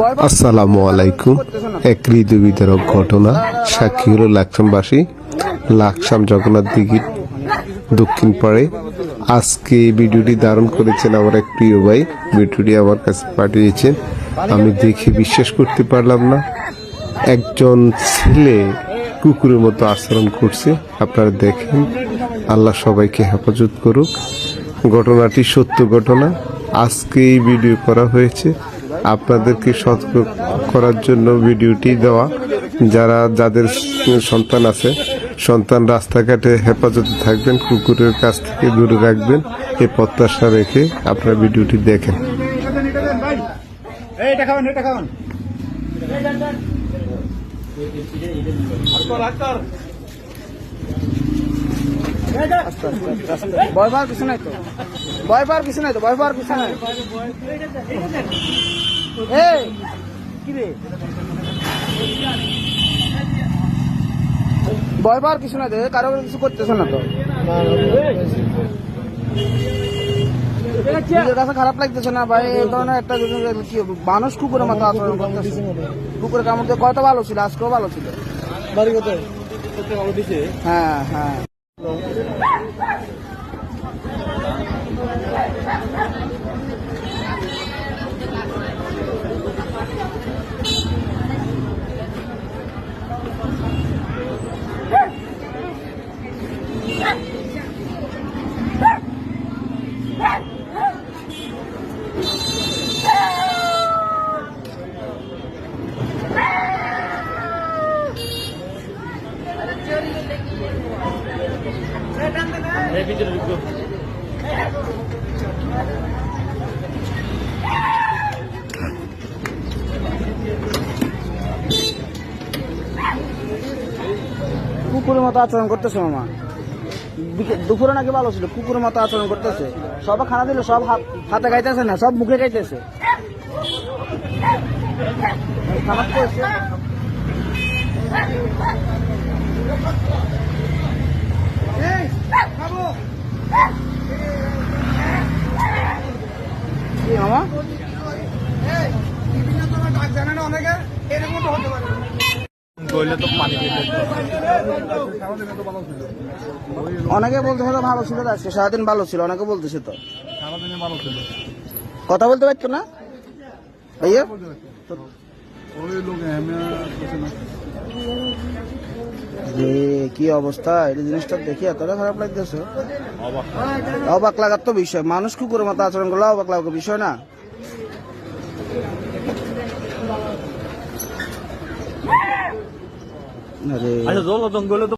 আসসালামু আলাইকুম। এক হৃদয় বিতরক ঘটনা। সাক্ষী হলো লাকসামবাসী, লাকসাম জগন্নাথ দিঘির দক্ষিণ পাড়ে। আজকে এই ভিডিওটি ধারণ করেছেন আমার এক প্রিয় ভাই। ভিডিওটি আমার কাছে পাঠিয়েছেন। আমি দেখে বিশ্বাস করতে পারলাম না। একজন ছেলে কুকুরের মতো আচরণ করছে। আপনারা দেখেন, আল্লাহ সবাইকে হেফাজত করুক। ঘটনাটি সত্য ঘটনা। আজকে এই ভিডিও করা হয়েছে। আপনাদেরকে সতর্ক করার জন্য ভিডিওটি দেওয়া। যারা যাদের সন্তান আছে সন্তান রাস্তাঘাটে হেফাজতে থাকবেন কুকুরের কাছ থেকে দূরে রাখবেন এই প্রত্যাশা রেখে আপনারা ভিডিওটি দেখেন। পাওয়ার কিছু নাই তো? ভয় পাওয়ার কিছু নাই তো ভয় পাওয়ার কিছু নাই। এই কি রে ভয় পাওয়ার কিছু নাই তো কারও কিছু করতেছে না তো। নিজের কাছে খারাপ লাগতেছে না ভাই এই ধরনের একটা কি মানুষ কুকুরের মতো আচরণ করতেছে। কুকুরের কামড় দিয়ে কয়টা ভালো ছিল আজকেও ভালো ছিল। হ্যাঁ হ্যাঁ। Ready to go. কুকুরের মতো আচরণ করতেছে মামা। দুপুরে নাকি ভালো ছিল, কুকুরের মতো আচরণ করতেছে। সব খানা দিল, সব হাত- খাইতেছে না, সব মুখে খাইতেছে। খারাপ করেছে। কি মামা অনেকে বলতেছে তো ভালো ছিল আজকে সারাদিন ভালো ছিল অনেকে বলতেছে তো। কথা বলতে পারতো না? ভাইয়া? যে কি অবস্থা এই জিনিসটা দেখি এতটা খারাপ লাগতেছে। অবাক লাগার তো বিষয়। মানুষ কুকুরের মতো আচরণ করলে অবাক লাগার বিষয় না। আচ্ছা জল জঙ্গলে তো